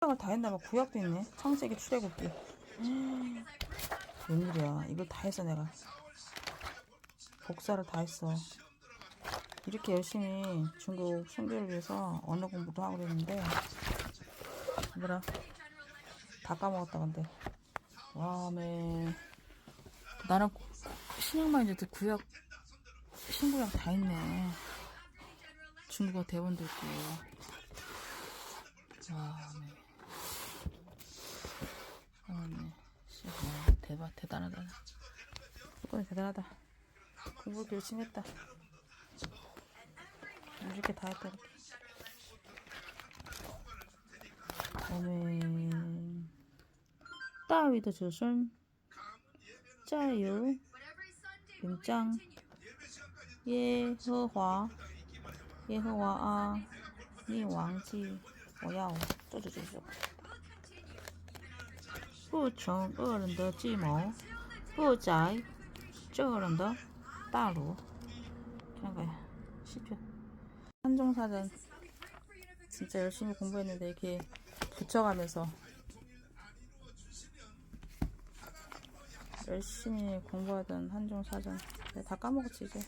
생각을 다 했나봐. 구약도 있네. 창세기 출애굽기. 음, 웬일이야. 이걸 다 했어 내가. 복사를 다 했어. 이렇게 열심히 중국 순교를 위해서 언어 공부도 하고 그랬는데 얘들아 다 까먹었다 근데 와매 나는 신약만 이제 구약 신구약 다 있네 중국어 대본도 있고 와매 와매 씨, 와, 대박 대단하다 이건 대단하다 공부 열심히 했다 이렇게 다 했다 이렇게 오늘 따위的子孙加油领章耶和华耶和华啊你忘记我要做这 부총 어른더 지모 부자이 어른더 따로 그냥 가요 시표 한정사전 진짜 열심히 공부했는데 이렇게 붙여가면서 열심히 공부하던 한정사전. 네, 다 까먹었지 이제.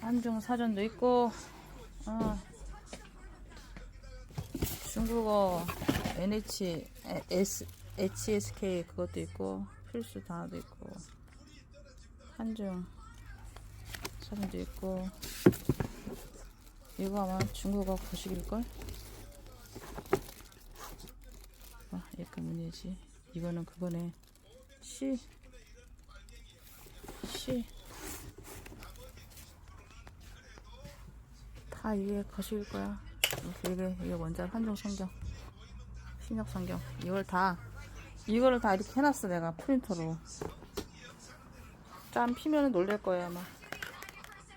한중 사전도 있고 어. 중국어 NH S, HSK 그것도 있고 필수 단어도 있고 한중 사진도 있고. 이거 아마 중국어 거식일걸? 아, 약간 문제지. 이거는 그거네. 시. 시. 다 이게 거식일 거야 이게 이게 원자 한중 성경. 신약 성경. 이걸 다 이거를 다 이렇게 해놨어 내가 프린터로. 짠 피면은 놀랄 거예요 아마.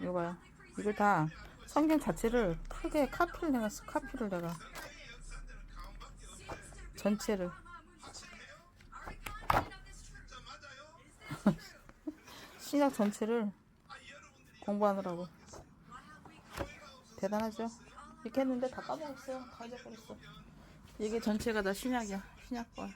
이거 봐요. 이걸 다 성경 자체를 크게 카피를 해놨어 카피를 내가. 전체를. 신약 전체를 공부하느라고. 대단하죠 이렇게 했는데 다 까먹었어요. 다 잊어버렸어. 이게 전체가 다 신약이야. 신약 거야